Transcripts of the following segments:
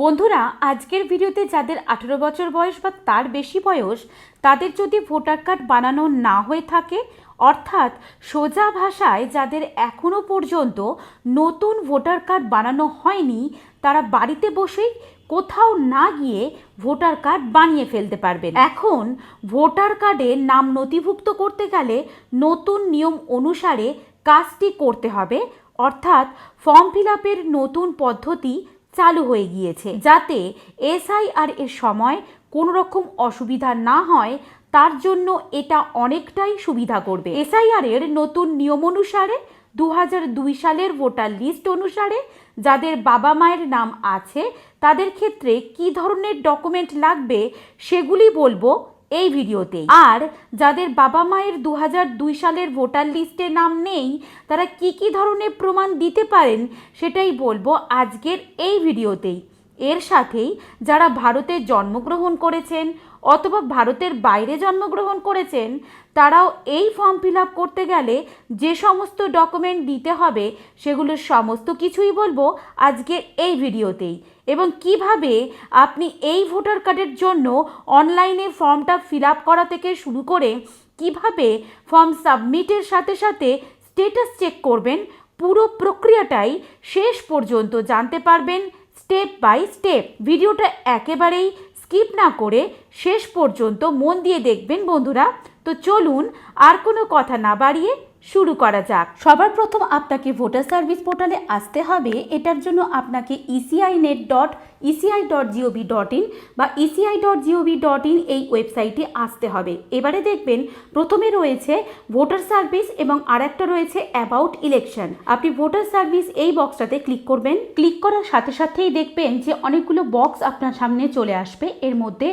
বন্ধুরা, আজকের ভিডিওতে যাদের আঠেরো বছর বয়স বা তার বেশি বয়স, তাদের যদি ভোটার কার্ড বানানো না হয়ে থাকে, অর্থাৎ সোজা ভাষায় যাদের এখনও পর্যন্ত নতুন ভোটার কার্ড বানানো হয়নি, তারা বাড়িতে বসেই কোথাও না গিয়ে ভোটার কার্ড বানিয়ে ফেলতে পারবেন। এখন ভোটার কার্ডে নাম নথিভুক্ত করতে গেলে নতুন নিয়ম অনুসারে কাজটি করতে হবে, অর্থাৎ ফর্ম ফিল আপের নতুন পদ্ধতি চালু হয়ে গিয়েছে। যাতে এসআইআর এর সময় কোনো রকম অসুবিধা না হয়, তার জন্য এটা অনেকটাই সুবিধা করবে। এসআইআর এর নতুন নিয়ম অনুসারে দু সালের ভোটার লিস্ট অনুসারে যাদের বাবা মায়ের নাম আছে, তাদের ক্ষেত্রে কি ধরনের ডকুমেন্ট লাগবে, সেগুলি বলব এই ভিডিওতে। আর যাদের বাবা মায়ের দু দুই সালের ভোটার লিস্টে নাম নেই, তারা কি কি ধরনের প্রমাণ দিতে পারেন সেটাই বলব আজকের এই ভিডিওতেই। এর সাথেই যারা ভারতে জন্মগ্রহণ করেছেন অথবা ভারতের বাইরে জন্মগ্রহণ করেছেন, তারাও এই ফর্ম ফিল আপ করতে গেলে যে সমস্ত ডকুমেন্ট দিতে হবে, সেগুলোর সমস্ত কিছুই বলব আজকের এই ভিডিওতেই। এবং কীভাবে আপনি এই ভোটার কার্ডের জন্য অনলাইনে ফর্মটা ফিল আপ করা থেকে শুরু করে কীভাবে ফর্ম সাবমিটের সাথে সাথে স্টেটাস চেক করবেন, পুরো প্রক্রিয়াটাই শেষ পর্যন্ত জানতে পারবেন স্টেপ বাই স্টেপ। ভিডিওটা একেবারেই স্কিপ না করে শেষ পর্যন্ত মন দিয়ে দেখবেন বন্ধুরা। তো চলুন, আর কোনো কথা না বাড়িয়ে শুরু করা যাক। সবার প্রথম আপনাকে ভোটার সার্ভিস পোর্টালে আসতে হবে। এটার জন্য আপনাকে ECI net dot ECI dot G O V dot in বা ECI dot G O V dot in এই ওয়েবসাইটে আসতে হবে। এবারে দেখবেন প্রথমে রয়েছে ভোটার সার্ভিস এবং আরেকটা রয়েছে অ্যাবাউট ইলেকশন। আপনি ভোটার সার্ভিস এই বক্সটাতে ক্লিক করবেন। ক্লিক করার সাথে সাথেই দেখবেন যে অনেকগুলো বক্স আপনার সামনে চলে আসবে। এর মধ্যে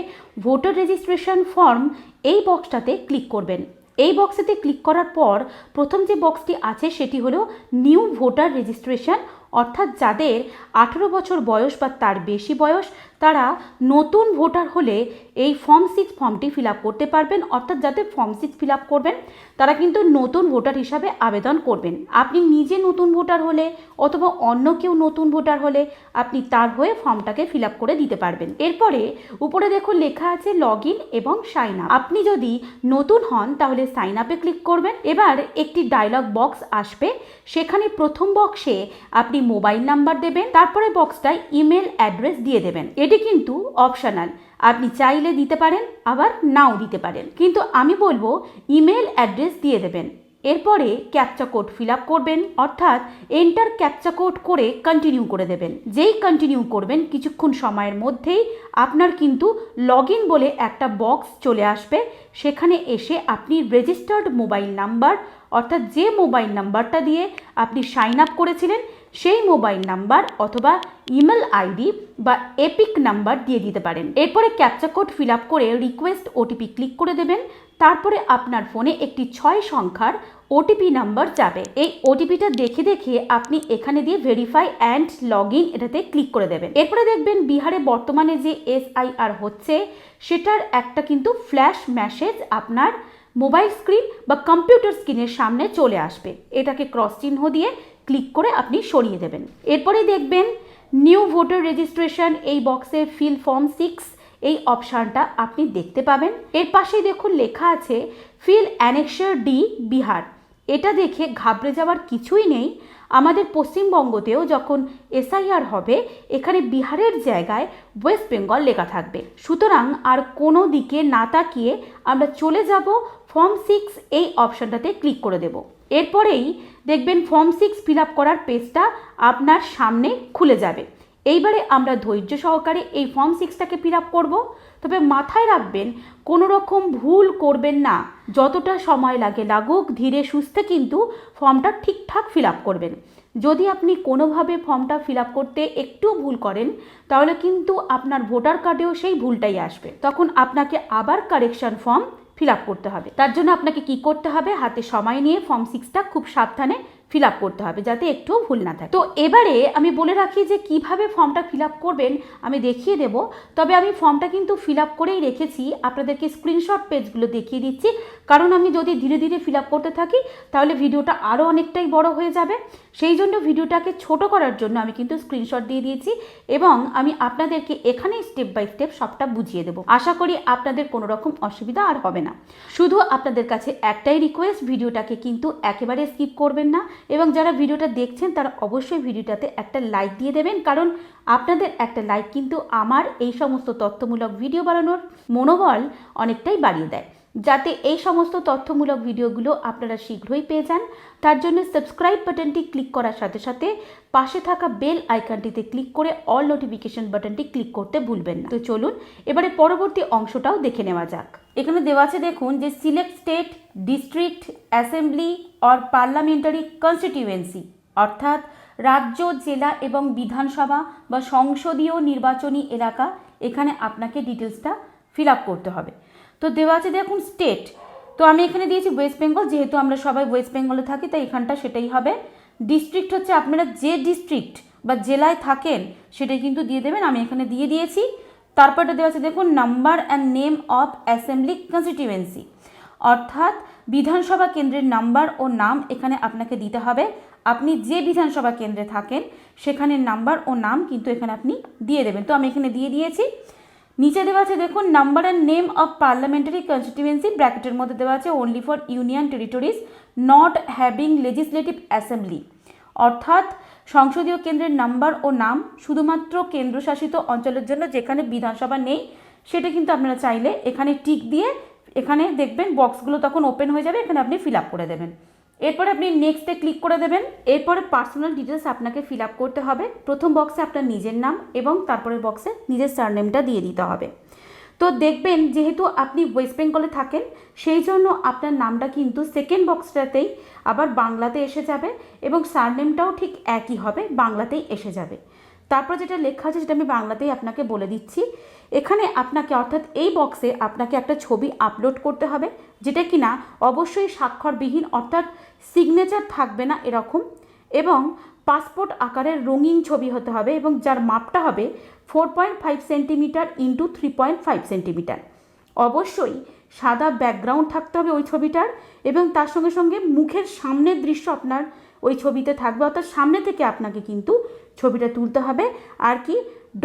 ভোটার রেজিস্ট্রেশন ফর্ম এই বক্সটাতে ক্লিক করবেন। এই বক্সেতে ক্লিক করার পর প্রথম যে বক্সটি আছে সেটি হলো নিউ ভোটার রেজিস্ট্রেশন অর্থাৎ যাদের আঠেরো বছর বয়স বা তার বেশি বয়স, তারা নতুন ভোটার হলে এই ফর্ম সিক্স ফর্মটি ফিল করতে পারবেন। অর্থাৎ যাদের ফর্ম সিক্স ফিল করবেন, তারা কিন্তু নতুন ভোটার হিসাবে আবেদন করবেন। আপনি নিজে নতুন ভোটার হলে অথবা অন্য কেউ নতুন ভোটার হলে আপনি তার হয়ে ফর্মটাকে ফিল করে দিতে পারবেন। এরপরে উপরে দেখুন লেখা আছে লগ এবং সাইন আপ আপনি যদি নতুন হন, তাহলে সাইন আপে ক্লিক করবেন। এবার একটি ডায়লগ বক্স আসবে। সেখানে প্রথম বক্সে আপনি মোবাইল নাম্বার দেবেন। তারপরে বক্সটায় ইমেল অ্যাড্রেস দিয়ে দেবেন। এটি কিন্তু অপশনাল আপনি চাইলে দিতে পারেন, আবার নাও দিতে পারেন। কিন্তু আমি বলব, ইমেল অ্যাড্রেস দিয়ে দেবেন। এরপরে ক্যাপচা কোড ফিল আপ করবেন, অর্থাৎ এন্টার ক্যাপচা কোড করে কন্টিনিউ করে দেবেন। যেই কন্টিনিউ করবেন, কিছুক্ষণ সময়ের মধ্যেই আপনার কিন্তু লগ বলে একটা বক্স চলে আসবে। সেখানে এসে আপনি রেজিস্টার্ড মোবাইল নাম্বার, অর্থাৎ যে মোবাইল নাম্বারটা দিয়ে আপনি সাইন আপ করেছিলেন সেই মোবাইল নাম্বার অথবা ইমেল আইডি বা এপিক নাম্বার দিয়ে দিতে পারেন। এরপরে ক্যাপচা কোড ফিল আপ করে রিকোয়েস্ট ওটিপি ক্লিক করে দেবেন। তারপরে আপনার ফোনে একটি ছয় সংখ্যার ওটিপি নাম্বার যাবে। এই ওটিপিটা দেখে দেখে আপনি এখানে দিয়ে ভেরিফাই অ্যান্ড লগ ইন এটাতে ক্লিক করে দেবেন। এরপরে দেখবেন বিহারে বর্তমানে যে এসআইআর হচ্ছে, সেটার একটা কিন্তু ফ্ল্যাশ মেসেজ আপনার মোবাইল স্ক্রিন বা কম্পিউটার স্ক্রিনের সামনে চলে আসবে। এটাকে ক্রস চিহ্ন দিয়ে ক্লিক করে আপনি সরিয়ে দেবেন। এরপরে দেখবেন নিউ ভোটার রেজিস্ট্রেশন, এই বক্সে ফিল ফর্ম সিক্স, এই অপশানটা আপনি দেখতে পাবেন। এর পাশেই দেখুন লেখা আছে, ফিল অ্যানেক্সার ডি, বিহার। এটা দেখে ঘাবড়ে যাওয়ার কিছুই নেই। আমাদের পশ্চিমবঙ্গতেও যখন এসআইআর হবে, এখানে বিহারের জায়গায় ওয়েস্ট বেঙ্গল লেখা থাকবে। সুতরাং আর কোনো দিকে না তাকিয়ে আমরা চলে যাব, ফর্ম সিক্স, এই অপশানটাতে ক্লিক করে দেব। এরপরেই দেখবেন ফর্ম সিক্স ফিল আপ করার পেজটা আপনার সামনে খুলে যাবে। এইবারে আমরা ধৈর্য সহকারে এই ফর্ম সিক্সটাকে ফিল আপ করব। তবে মাথায় রাখবেন, কোনো রকম ভুল করবেন না। যতটা সময় লাগে লাগুক, ধীরে সুস্থে কিন্তু ফর্মটা ঠিকঠাক ফিল আপ করবেন। যদি আপনি কোনোভাবে ফর্মটা ফিল আপ করতে একটু ভুল করেন, তাহলে কিন্তু আপনার ভোটার কার্ডেও সেই ভুলটাই আসবে। তখন আপনাকে আবার কারেকশন ফর্ম ফিল আপ করতে হবে। তার জন্য আপনাকে কি করতে হবে? হাতে সময় নিয়ে ফর্ম সিক্সটা খুব সাবধানে ফিল আপ করতে হবে, যাতে একটুও ভুল না থাকে। তো এবারে আমি বলে রাখি যে কীভাবে ফর্মটা ফিল আপ করবেন, আমি দেখিয়ে দেব। তবে আমি ফর্মটা কিন্তু ফিল আপ করেই রেখেছি। আপনাদেরকে স্ক্রিনশট পেজগুলো দেখিয়ে দিচ্ছি। কারণ আমি যদি ধীরে ধীরে ফিল আপ করতে থাকি, তাহলে ভিডিওটা আরও অনেকটাই বড় হয়ে যাবে। সেই জন্য ভিডিওটাকে ছোট করার জন্য আমি কিন্তু স্ক্রিনশট দিয়ে দিয়েছি এবং আমি আপনাদেরকে এখানেই স্টেপ বাই স্টেপ সবটা বুঝিয়ে দেবো। আশা করি আপনাদের কোনো রকম অসুবিধা আর হবে না। শুধু আপনাদের কাছে একটাই রিকোয়েস্ট ভিডিওটাকে কিন্তু একেবারে স্কিপ করবেন না এবং যারা ভিডিওটা দেখছেন তারা অবশ্যই ভিডিওটাতে একটা লাইক দিয়ে দেবেন। কারণ আপনাদের একটা লাইক কিন্তু আমার এই সমস্ত তথ্যমূলক ভিডিও বানানোর মনোবল অনেকটাই বাড়িয়ে দেয়। যাতে এই সমস্ত তথ্যমূলক ভিডিওগুলো আপনারা শীঘ্রই পেয়ে যান। তার জন্য সাবস্ক্রাইব বাটনটি ক্লিক করার সাথে সাথে পাশে থাকা বেল আইকনটিতে ক্লিক করে অল নোটিফিকেশন বাটনটি ক্লিক করতে ভুলবেন না। তো চলুন, এবারে পরবর্তী অংশটাও দেখে নেওয়া যাক। এখানে দেওয়া আছে দেখুন যে select state district assembly or parliamentary constituency অর্থাৎ রাজ্য, জেলা এবং বিধানসভা বা সংসদীয় নির্বাচনী এলাকা, এখানে আপনাকে ডিটেলসটা ফিল আপ করতে হবে। তো দেওয়া আছে দেখুন স্টেট তো আমি এখানে দিয়েছি ওয়েস্ট বেঙ্গল যেহেতু আমরা সবাই ওয়েস্ট বেঙ্গলে থাকি, তাই এখানটা সেটাই হবে। ডিস্ট্রিক্ট হচ্ছে আপনারা যে ডিস্ট্রিক্ট বা জেলায় থাকেন, সেটাই কিন্তু দিয়ে দেবেন। আমি এখানে দিয়ে দিয়েছি। তারপরটা দেওয়া আছে, দেখুন number and name of assembly constituency অর্থাৎ বিধানসভা কেন্দ্রের নাম্বার ও নাম এখানে আপনাকে দিতে হবে। আপনি যে বিধানসভা কেন্দ্রে থাকেন সেখানের নাম্বার ও নাম কিন্তু এখানে আপনি দিয়ে দেবেন। তো আমি এখানে দিয়ে দিয়েছি। নিচে দেওয়া আছে, দেখুন number and name of parliamentary constituency ব্র্যাকেটের মধ্যে দেওয়া আছে only for union territories not having legislative assembly অর্থাৎ, সংসদীয় কেন্দ্রের নাম্বার ও নাম শুধুমাত্র কেন্দ্রশাসিত অঞ্চলের জন্য যেখানে বিধানসভা নেই, সেটা কিন্তু আপনারা চাইলে এখানে টিক দিয়ে, এখানে দেখবেন বক্সগুলো তখন ওপেন হয়ে যাবে, এখানে আপনি ফিল আপ করে দেবেন। এরপরে আপনি নেক্সটে ক্লিক করে দেবেন। এরপরে পার্সোনাল ডিটেলস আপনাকে ফিল আপ করতে হবে। প্রথম বক্সে আপনার নিজের নাম এবং তারপরের বক্সে নিজের সারনেমটা দিয়ে দিতে হবে। তো দেখবেন, যেহেতু আপনি ওয়েস্ট বেঙ্গলে থাকেন, সেই জন্য আপনার নামটা কিন্তু সেকেন্ড বক্সটাতেই আবার বাংলাতে এসে যাবে এবং সারনেমটাও ঠিক একই হবে, বাংলাতেই এসে যাবে। তারপর যেটা লেখা আছে সেটা আমি বাংলাতেই আপনাকে বলে দিচ্ছি। এখানে আপনাকে অর্থাৎ এই বক্সে আপনাকে একটা ছবি আপলোড করতে হবে, যেটা কি না অবশ্যই স্বাক্ষরবিহীন অর্থাৎ সিগনেচার থাকবে না এরকম এবং পাসপোর্ট আকারের রঙিন ছবি হতে হবে এবং যার মাপটা হবে four point five centimetre into three point five centimetre অবশ্যই সাদা ব্যাকগ্রাউন্ড থাকতে হবে ওই ছবিটার এবং তার সঙ্গে সঙ্গে মুখের সামনের দৃশ্য আপনার ওই ছবিতে থাকবে। অর্থাৎ সামনে থেকে আপনাকে কিন্তু ছবিটা তুলতে হবে। আর কি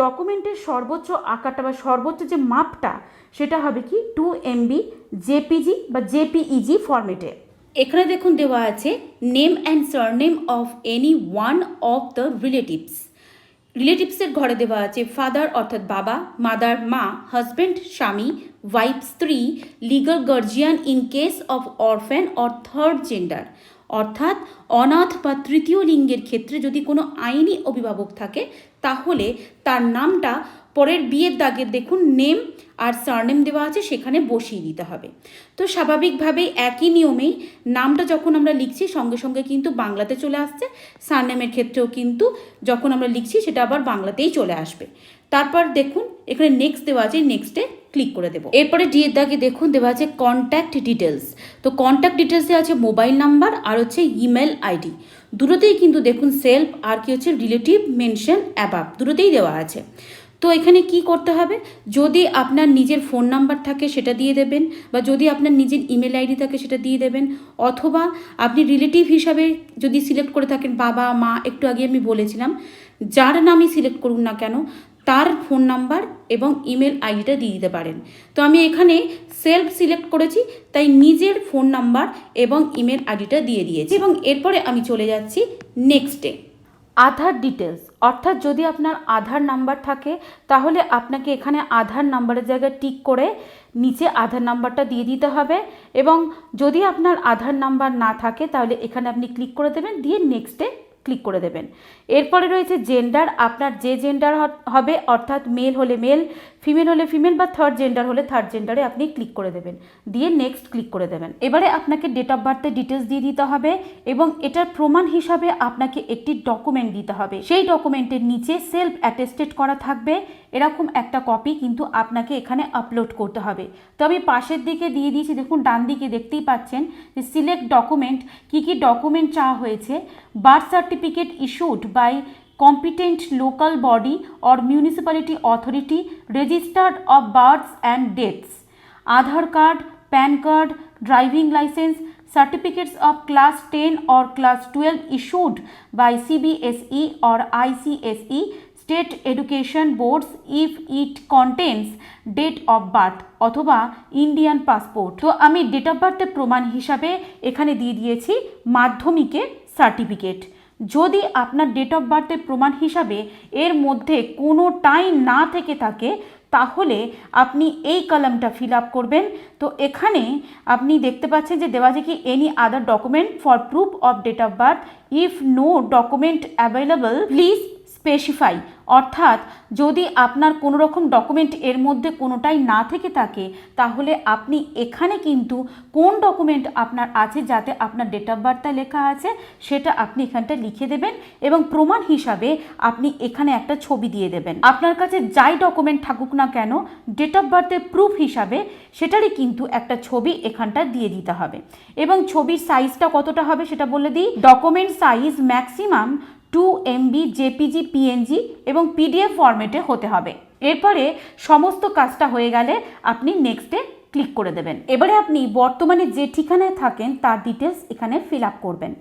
ডকুমেন্টের সর্বোচ্চ আকারটা বা সর্বোচ্চ যে মাপটা, সেটা হবে কি টু এমবি জেপিজি বা জেপিইজি ফরম্যাটে এখানে দেখুন দেওয়া আছে name and surname of any one of the relatives রিলেটিভসের ঘরে দেওয়া আছে ফাদার অর্থাৎ বাবা মাদার মা হাজব্যান্ড স্বামী ওয়াইফ স্ত্রী legal guardian in case of orphan or third gender অর্থাৎ অনাথ বা তৃতীয় লিঙ্গের ক্ষেত্রে যদি কোনো আইনি অভিভাবক থাকে, তাহলে তার নামটা পরের বিয়ের দাগের দেখুন নেম আর সারনেম দেওয়া আছে, সেখানে বসিয়ে দিতে হবে। তো স্বাভাবিকভাবেই একই নিয়মেই নামটা যখন আমরা লিখছি, সঙ্গে সঙ্গে কিন্তু বাংলাতে চলে আসছে। সারনেমের ক্ষেত্রেও কিন্তু যখন আমরা লিখছি, সেটা আবার বাংলাতেই চলে আসবে। তারপর দেখুন, এখানে নেক্সট দেওয়া আছে নেক্সটে ক্লিক করে দেবো। এরপরে ডিএর দাগে দেখুন, দেওয়া আছে কন্ট্যাক্ট ডিটেলস তো কন্ট্যাক্ট ডিটেলসে আছে মোবাইল নাম্বার আর হচ্ছে ইমেল আইডি দুটোতেই কিন্তু দেখুন সেলফ আর কি হচ্ছে রিলেটিভ মেনশন অ্যাবাব দুটোতেই দেওয়া আছে। তো এখানে কি করতে হবে? যদি আপনার নিজের ফোন নাম্বার থাকে সেটা দিয়ে দেবেন বা যদি আপনার নিজের ইমেল আইডি থাকে সেটা দিয়ে দেবেন অথবা আপনি রিলেটিভ হিসাবে যদি সিলেক্ট করে থাকেন, বাবা, মা, একটু আগে আমি বলেছিলাম, যার নামই সিলেক্ট করুন না কেন, তার ফোন নাম্বার এবং ইমেল আইডিটা দিয়ে দিতে পারেন। তো আমি এখানে সেলফ সিলেক্ট করেছি, তাই নিজের ফোন নাম্বার এবং ইমেল আইডিটা দিয়ে দিয়েছি। এবং এরপরে আমি চলে যাচ্ছি নেক্সটে আধার ডিটেলস অর্থাৎ যদি আপনার আধার নাম্বার থাকে, তাহলে আপনাকে এখানে আধার নাম্বারের জায়গায় টিক করে নিচে আধার নাম্বারটা দিয়ে দিতে হবে এবং যদি আপনার আধার নাম্বার না থাকে, তাহলে এখানে আপনি ক্লিক করে দেবেন, দিয়ে নেক্সটে ক্লিক করে দেবেন। এরপরে রয়েছে জেন্ডার আপনার যে জেন্ডার হবে, অর্থাৎ মেল হলে মেল ফিমেল হলে ফিমেল বা থার্ড জেন্ডার হলে থার্ড জেন্ডারে আপনি ক্লিক করে দেবেন। দিয়ে নেক্সট ক্লিক করে দেবেন। এবারে আপনাকে ডেট অফ বার্থের ডিটেলস দিয়ে দিতে হবে এবং এটার প্রমাণ হিসাবে আপনাকে একটি ডকুমেন্ট দিতে হবে। সেই ডকুমেন্টের নিচে সেলফ অ্যাটেস্টেড করা থাকবে। এরকম একটা কপি কিন্তু আপনাকে এখানে আপলোড করতে হবে। তো আমি পাশের দিকে দিয়ে দিয়েছি, দেখুন, ডান দিকে দেখতেই পাচ্ছেন যে সিলেক্ট ডকুমেন্ট কী কী ডকুমেন্ট চাওয়া হয়েছে? Birth certificate certificate issued by competent local body or municipality authority registered of births and deaths Aadhaar card PAN card driving licence certificates of class ten or class twelve issued by CBSE or ICSE state education boards if it contents date of birth অথবা Indian passport তো আমি date of বার্থের প্রমাণ হিসাবে এখানে দিয়ে দিয়েছি, মাধ্যমিকের certificate যদি আপনার ডেট অফ বার্থের প্রমাণ হিসাবে এর মধ্যে কোনো টাইম না থেকে থাকে, তাহলে আপনি এই কলামটা ফিল আপ করবেন। তো এখানে আপনি দেখতে পাচ্ছেন যে দেওয়া আছে কি any other document for proof of date of birth if no document available please specify অর্থাৎ যদি আপনার কোনো রকম ডকুমেন্ট এর মধ্যে কোনোটাই না থেকে থাকে, তাহলে আপনি এখানে কিন্তু কোন ডকুমেন্ট আপনার আছে যাতে আপনার ডেট অফ বার্থটা লেখা আছে, সেটা আপনি এখানটা লিখে দেবেন এবং প্রমাণ হিসাবে আপনি এখানে একটা ছবি দিয়ে দেবেন। আপনার কাছে যাই ডকুমেন্ট থাকুক না কেন ডেট অফ বার্থের প্রুফ হিসাবে সেটারই কিন্তু একটা ছবি এখানটা দিয়ে দিতে হবে। এবং ছবির সাইজটা কতটা হবে সেটা বলে দিই। Document size maximum two MB JPG PNG এবং পিডিএফ ফরম্যাটে হতে হবে। এরপরে সমস্ত কাজটা হয়ে গেলে আপনি নেক্সটে ক্লিক করে দেবেন। এবারে আপনি বর্তমানে যে ঠিকানায় থাকেন, তার ডিটেলস এখানে ফিল আপ করবেন।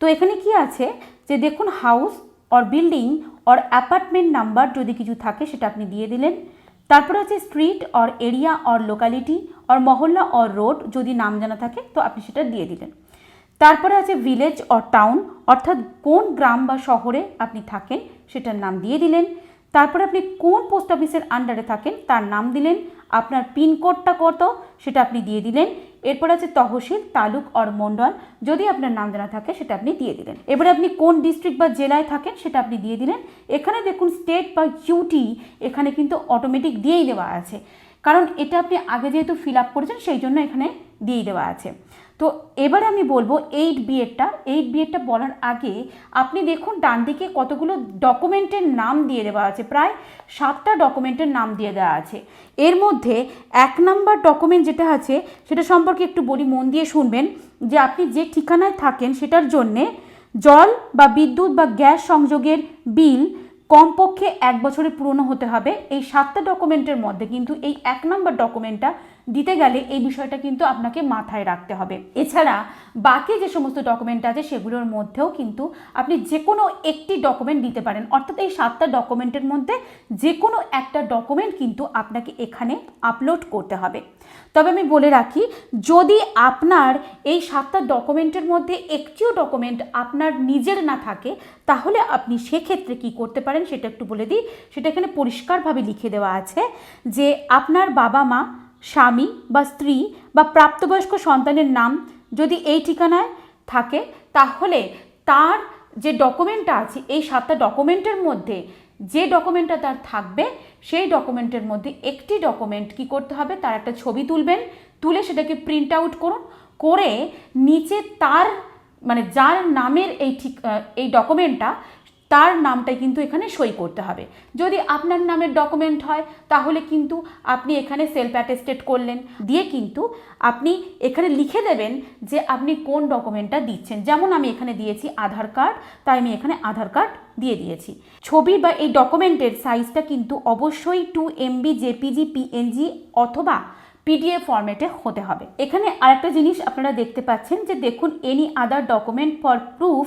তো এখানে কি আছে? যে দেখুন house or building or apartment number যদি কিছু থাকে, সেটা আপনি দিয়ে দিলেন। তারপরে আছে street or area or locality or mohalla or road যদি নাম জানা থাকে, তো আপনি সেটা দিয়ে দিলেন। তারপরে আছে ভিলেজ অর টাউন অর্থাৎ কোন গ্রাম বা শহরে আপনি থাকেন সেটার নাম দিয়ে দিলেন। তারপরে আপনি কোন পোস্ট অফিসের আন্ডারে থাকেন তার নাম দিলেন। আপনার পিনকোডটা কত সেটা আপনি দিয়ে দিলেন। এরপর আছে তহসিল, তালুক অর মন্ডল, যদি আপনার নাম জানা থাকে সেটা আপনি দিয়ে দিলেন। এবারে আপনি কোন ডিস্ট্রিক্ট বা জেলায় থাকেন সেটা আপনি দিয়ে দিলেন। এখানে দেখুন স্টেট বা ইউটি এখানে কিন্তু অটোমেটিক দিয়েই দেওয়া আছে। কারণ এটা আপনি আগে যেহেতু ফিল আপ করেছেন, সেই জন্য এখানে দিয়েই দেওয়া আছে। তো এবারে আমি বলব এইট বিএডটা এইট বিএডটা বলার আগে আপনি দেখুন ডান দিকে কতগুলো ডকুমেন্টের নাম দিয়ে দেওয়া আছে। প্রায় সাতটা ডকুমেন্টের নাম দিয়ে দেওয়া আছে। এর মধ্যে এক নাম্বার ডকুমেন্ট যেটা আছে, সেটা সম্পর্কে একটু বলি, মন দিয়ে শুনবেন যে আপনি যে ঠিকানায় থাকেন, সেটার জন্যে জল বা বিদ্যুৎ বা গ্যাস সংযোগের বিল কমপক্ষে এক বছরের পুরনো হতে হবে। এই সাতটা ডকুমেন্টের মধ্যে কিন্তু এই এক নম্বর ডকুমেন্টটা দিতে গেলে এই বিষয়টা কিন্তু আপনাকে মাথায় রাখতে হবে। এছাড়া বাকি যে সমস্ত ডকুমেন্ট আছে সেগুলোর মধ্যেও কিন্তু আপনি যে কোনো একটি ডকুমেন্ট দিতে পারেন। অর্থাৎ এই সাতটা ডকুমেন্টের মধ্যে যে কোনো একটা ডকুমেন্ট কিন্তু আপনাকে এখানে আপলোড করতে হবে। তবে আমি বলে রাখি, যদি আপনার এই সাতটা ডকুমেন্টের মধ্যে একটিও ডকুমেন্ট আপনার নিজের না থাকে, তাহলে আপনি সেক্ষেত্রে কি করতে পারেন সেটা একটু বলে দিই। সেটা এখানে পরিষ্কারভাবে লিখে দেওয়া আছে যে আপনার বাবা মা স্বামী বা স্ত্রী বা প্রাপ্তবয়স্ক সন্তানের নাম যদি এই ঠিকানায় থাকে, তাহলে তার যে ডকুমেন্টটা আছে, এই সাতটা ডকুমেন্টের মধ্যে যে ডকুমেন্টটা তার থাকবে, সেই ডকুমেন্টের মধ্যে একটি ডকুমেন্ট কি করতে হবে? তার একটা ছবি তুলবেন, তুলে সেটাকে প্রিন্ট আউট করুন, করে নিচে তার মানে যার নামের এই ঠিক এই ডকুমেন্টটা তার নামটাই কিন্তু এখানে সই করতে হবে। যদি আপনার নামের ডকুমেন্ট হয়, তাহলে কিন্তু আপনি এখানে সেলফ অ্যাটেস্টেড করলেন। দিয়ে কিন্তু আপনি এখানে লিখে দেবেন যে আপনি কোন ডকুমেন্টটা দিচ্ছেন। যেমন আমি এখানে দিয়েছি আধার কার্ড, তাই আমি এখানে আধার কার্ড দিয়ে দিয়েছি। ছবি বা এই ডকুমেন্টের সাইজটা কিন্তু অবশ্যই টু এমবি জেপিজি পিএনজি অথবা পিডিএফ ফরম্যাটে হতে হবে। এখানে আরেকটা জিনিস আপনারা দেখতে পাচ্ছেন যে দেখুন any other document for proof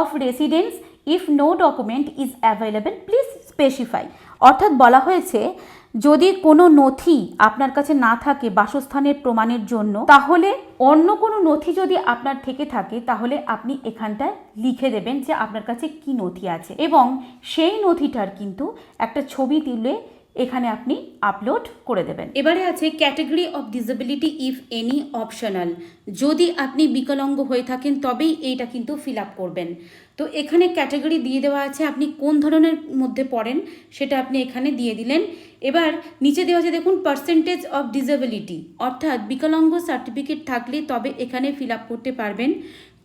of residence if no document is available please specify অর্থাৎ বলা হয়েছে, যদি কোনো নথি আপনার কাছে না থাকে বাসস্থানের প্রমাণের জন্য, তাহলে অন্য কোনো নথি যদি আপনার থেকে থাকে, তাহলে আপনি এখানটায় লিখে দেবেন যে আপনার কাছে কি নথি আছে। এবং সেই নথিটার কিন্তু একটা ছবি তুলে এখানে আপনি আপলোড করে দেবেন। এবারে আছে category of disability if any optional যদি আপনি বিকলাঙ্গ হয়ে থাকেন, তবেই এইটা কিন্তু ফিল আপ করবেন। তো এখানে ক্যাটাগরি দিয়ে দেওয়া আছে আপনি কোন ধরনের মধ্যে পড়েন, সেটা আপনি এখানে দিয়ে দিলেন। এবার নিচে দেওয়া আছে দেখুন পার্সেন্টেজ অফ ডিসেবিলিটি অর্থাৎ বিকলাঙ্গ সার্টিফিকেট থাকলে তবে এখানে ফিল আপ করতে পারবেন।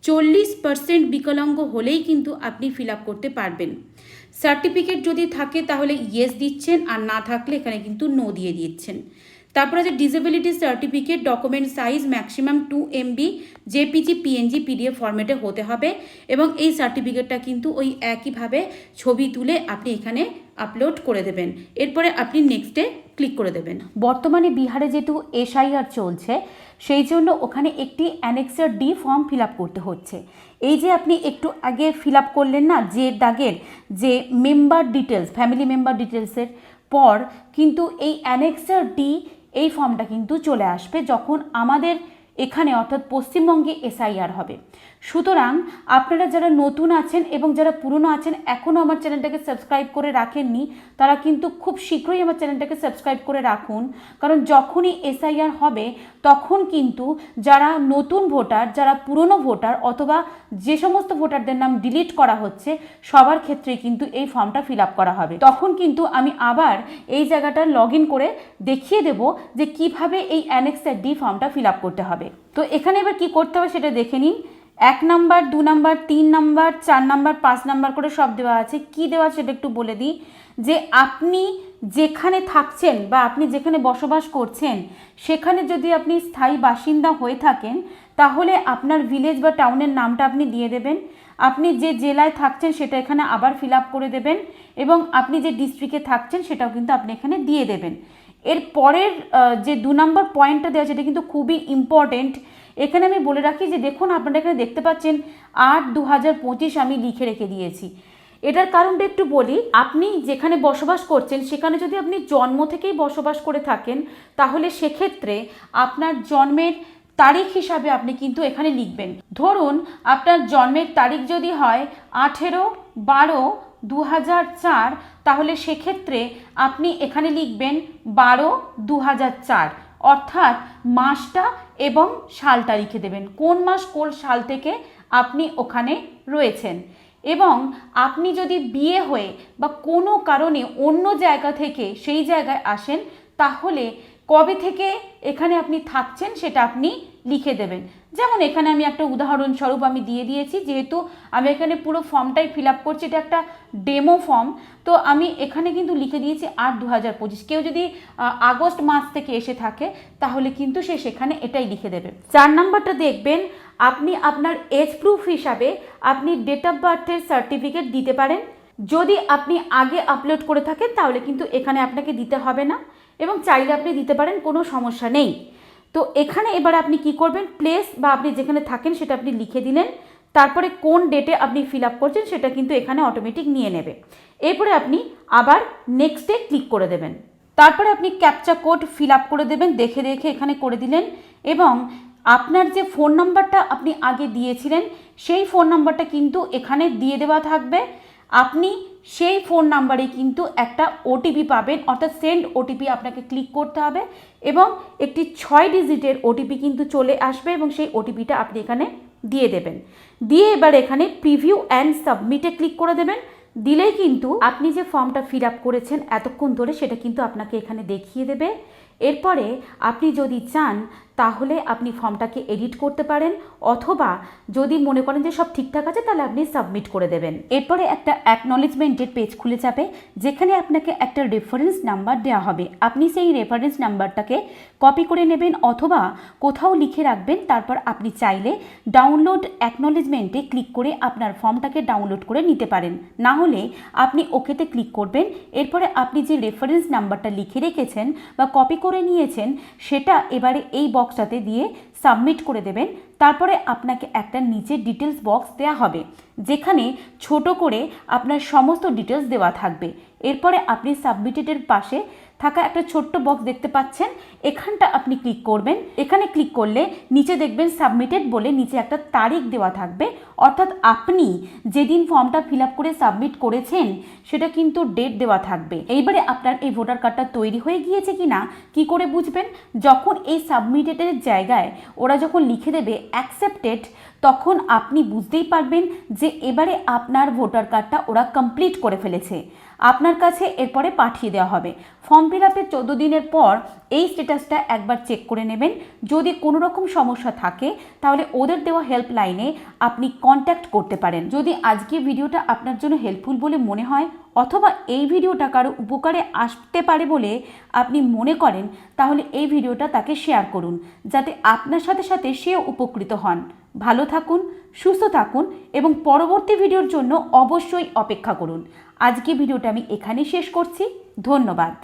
চল্লিশ পার্সেন্ট বিকলাঙ্গ হলেই কিন্তু আপনি ফিল আপ করতে পারবেন। সার্টিফিকেট যদি থাকে তাহলে ইয়েস দিচ্ছেন, আর না থাকলে এখানে কিন্তু নো দিয়ে দিচ্ছেন। তারপর আছে disability certificate document size maximum two MB JPG PNG PDF ফরম্যাটে হতে হবে। এবং এই সার্টিফিকেটটা কিন্তু ওই একইভাবে ছবি তুলে আপনি এখানে আপলোড করে দেবেন। এরপরে আপনি নেক্সটে ক্লিক করে দেবেন। বর্তমানে বিহারে যেহেতু এসআইআর চলছে সেই জন্য ওখানে একটি অ্যানেক্সার ডি ফর্ম ফিল করতে হচ্ছে। এই যে আপনি একটু আগে ফিল করলেন না, যে দাগের, যে মেম্বার ডিটেলস ফ্যামিলি মেম্বার ডিটেলসের পর কিন্তু এই অ্যানেক্সার ডি এই ফর্মটা কিন্তু চলে আসবে যখন আমাদের এখানে অর্থাৎ পশ্চিমবঙ্গে এসআইআর হবে। সুতরাং আপনারা যারা নতুন আছেন এবং যারা পুরনো আছেন, এখনও আমার চ্যানেলটাকে সাবস্ক্রাইব করে রাখেননি, তারা কিন্তু খুব শীঘ্রই আমার চ্যানেলটাকে সাবস্ক্রাইব করে রাখুন। কারণ যখনই এসআইআর হবে, তখন কিন্তু যারা নতুন ভোটার, যারা পুরনো ভোটার অথবা যে সমস্ত ভোটারদের নাম ডিলিট করা হচ্ছে, সবার ক্ষেত্রে কিন্তু এই ফর্মটা ফিল আপ করা হবে। তখন কিন্তু আমি আবার এই জায়গাটা লগ ইন করে দেখিয়ে দেব যে কীভাবে এই অ্যানেক্সার ডি ফর্মটা ফিল আপ করতে হবে। তো এখানে এবার কি করতে হবে সেটা দেখে নিন। এক নাম্বার, দু নাম্বার, তিন নাম্বার, চার নাম্বার, পাঁচ নাম্বার করে সব দেওয়া আছে। কি দেওয়া সেটা একটু বলে দিই। যে আপনি যেখানে থাকছেন বা আপনি যেখানে বসবাস করছেন, সেখানে যদি আপনি স্থায়ী বাসিন্দা হয়ে থাকেন, তাহলে আপনার ভিলেজ বা টাউনের নামটা আপনি দিয়ে দেবেন। আপনি যে জেলায় থাকছেন সেটা এখানে আবার ফিল করে দেবেন এবং আপনি যে ডিস্ট্রিক্টে থাকছেন সেটাও কিন্তু আপনি এখানে দিয়ে দেবেন। এর পরের যে দু নম্বর পয়েন্টটা দেওয়া এটা কিন্তু খুবই ইম্পর্টেন্ট এখানে আমি বলে রাখি যে দেখুন, আপনারা এখানে দেখতে পাচ্ছেন, আট দু হাজার পঁচিশ আমি লিখে রেখে দিয়েছি। এটার কারণটা একটু বলি, আপনি যেখানে বসবাস করছেন, সেখানে যদি আপনি জন্ম থেকেই বসবাস করে থাকেন, তাহলে সেক্ষেত্রে আপনার জন্মের তারিখ হিসাবে আপনি কিন্তু এখানে লিখবেন। ধরুন, আপনার জন্মের তারিখ যদি হয় আঠেরো বারো দু হাজার চার তাহলে সেক্ষেত্রে আপনি এখানে লিখবেন বারো দু চার। অর্থাৎ মাসটা এবং সালটা লিখে দেবেন। কোন মাস কোন সাল থেকে আপনি ওখানে রয়েছেন? এবং আপনি যদি বিয়ে হয়ে বা কোনো কারণে অন্য জায়গা থেকে সেই জায়গায় আসেন, তাহলে কবে থেকে এখানে আপনি থাকছেন সেটা আপনি লিখে দেবেন। যেমন এখানে আমি একটা উদাহরণস্বরূপ আমি দিয়ে দিয়েছি, যেহেতু আমি এখানে পুরো ফর্মটাই ফিল আপ করছি, এটা একটা ডেমো ফর্ম তো আমি এখানে কিন্তু লিখে দিয়েছি আট দু হাজার পঁচিশ। কেউ যদি আগস্ট মাস থেকে এসে থাকে, তাহলে কিন্তু সে সেখানে এটাই লিখে দেবে। চার নাম্বারটা দেখবেন, আপনি আপনার এজ প্রুফ হিসাবে আপনি ডেট অফ বার্থের সার্টিফিকেট দিতে পারেন। যদি আপনি আগে আপলোড করে থাকেন, তাহলে কিন্তু এখানে আপনাকে দিতে হবে না এবং চাইলে আপনি দিতে পারেন, কোনো সমস্যা নেই। তো এখানে এবার আপনি কি করবেন? প্লেস বা আপনি যেখানে থাকেন সেটা আপনি লিখে দিলেন। তারপরে কোন ডেটে আপনি ফিল আপ করছেন সেটা কিন্তু এখানে অটোমেটিক নিয়ে নেবে। এরপরে আপনি আবার নেক্সটে ক্লিক করে দেবেন। তারপরে আপনি ক্যাপচা কোড ফিল আপ করে দেবেন, দেখে দেখে এখানে করে দিলেন এবং আপনার যে ফোন নাম্বারটা আপনি আগে দিয়েছিলেন, সেই ফোন নাম্বারটা কিন্তু এখানে দিয়ে দেওয়া থাকবে। আপনি সেই ফোন নাম্বারে কিন্তু একটা ওটিপি পাবেন, অর্থাৎ সেন্ড ওটিপি আপনাকে ক্লিক করতে হবে। এবং একটি ছয় ডিজিটের ওটিপি কিন্তু চলে আসবে এবং সেই ওটিপিটা আপনি এখানে দিয়ে দেবেন। দিয়ে এবার এখানে প্রিভিউ অ্যান্ড সাবমিটে ক্লিক করে দেবেন। দিলেই কিন্তু আপনি যে ফর্মটা ফিল আপ করেছেন এতক্ষণ ধরে সেটা কিন্তু আপনাকে এখানে দেখিয়ে দেবে। এরপরে আপনি যদি চান তাহলে আপনি ফর্মটাকে এডিট করতে পারেন, অথবা যদি মনে করেন যে সব ঠিকঠাক আছে, তাহলে আপনি সাবমিট করে দেবেন। এরপরে একটা অ্যাকনলেজমেন্টের পেজ খুলে যাবে, যেখানে আপনাকে একটা রেফারেন্স নাম্বার দেওয়া হবে। আপনি সেই রেফারেন্স নাম্বারটাকে কপি করে নেবেন, অথবা কোথাও লিখে রাখবেন, তারপর আপনি চাইলে ডাউনলোড অ্যাকনলেজমেন্টে ক্লিক করে আপনার ফর্মটাকে ডাউনলোড করে নিতে পারেন। না হলে আপনি ওকেতে ক্লিক করবেন, এরপরে আপনি যে রেফারেন্স নাম্বারটা লিখে রেখেছেন বা কপি করে নিয়েছেন, সেটা এবারে এই বক্সটাতে দিয়ে সাবমিট করে দেবেন। তারপরে আপনাকে একটা নিচে ডিটেলস বক্স দেয়া হবে, যেখানে ছোট করে আপনার সমস্ত ডিটেলস দেওয়া থাকবে। এরপরে আপনি সাবমিটেডের পাশে থাকা একটা ছোট্ট বক্স দেখতে পাচ্ছেন। এখানটা আপনি ক্লিক করবেন। এখানে ক্লিক করলে নিচে দেখবেন সাবমিটেড বলে নিচে একটা তারিখ দেওয়া থাকবে। অর্থাৎ আপনি যেদিন ফর্মটা ফিল করে সাবমিট করেছেন, সেটা কিন্তু ডেট দেওয়া থাকবে। এইবারে আপনার এই ভোটার কার্ডটা তৈরি হয়ে গিয়েছে কি না কি করে বুঝবেন? যখন এই সাবমিটেডের জায়গায় ওরা যখন লিখে দেবে অ্যাকসেপ্টেড তখন আপনি বুঝতেই পারবেন যে এবারে আপনার ভোটার কার্ডটা ওরা কমপ্লিট করে ফেলেছে। আপনার কাছে এরপরে পাঠিয়ে দেওয়া হবে। ফর্ম ফিল আপের চোদ্দ দিনের পর এই স্ট্যাটাসটা একবার চেক করে নেবেন। যদি কোনো রকম সমস্যা থাকে, তাহলে ওদের দেওয়া হেল্পলাইনে আপনি কন্ট্যাক্ট করতে পারেন। যদি আজকে ভিডিওটা আপনার জন্য হেল্পফুল বলে মনে হয়, অথবা এই ভিডিওটা কারও উপকারে আসতে পারে বলে আপনি মনে করেন, তাহলে এই ভিডিওটা তাকে শেয়ার করুন, যাতে আপনার সাথে সাথে সেও উপকৃত হন। ভালো থাকুন, সুস্থ থাকুন এবং পরবর্তী ভিডিওর জন্য অবশ্যই অপেক্ষা করুন। আজকে ভিডিওটা আমি এখানেই শেষ করছি। ধন্যবাদ।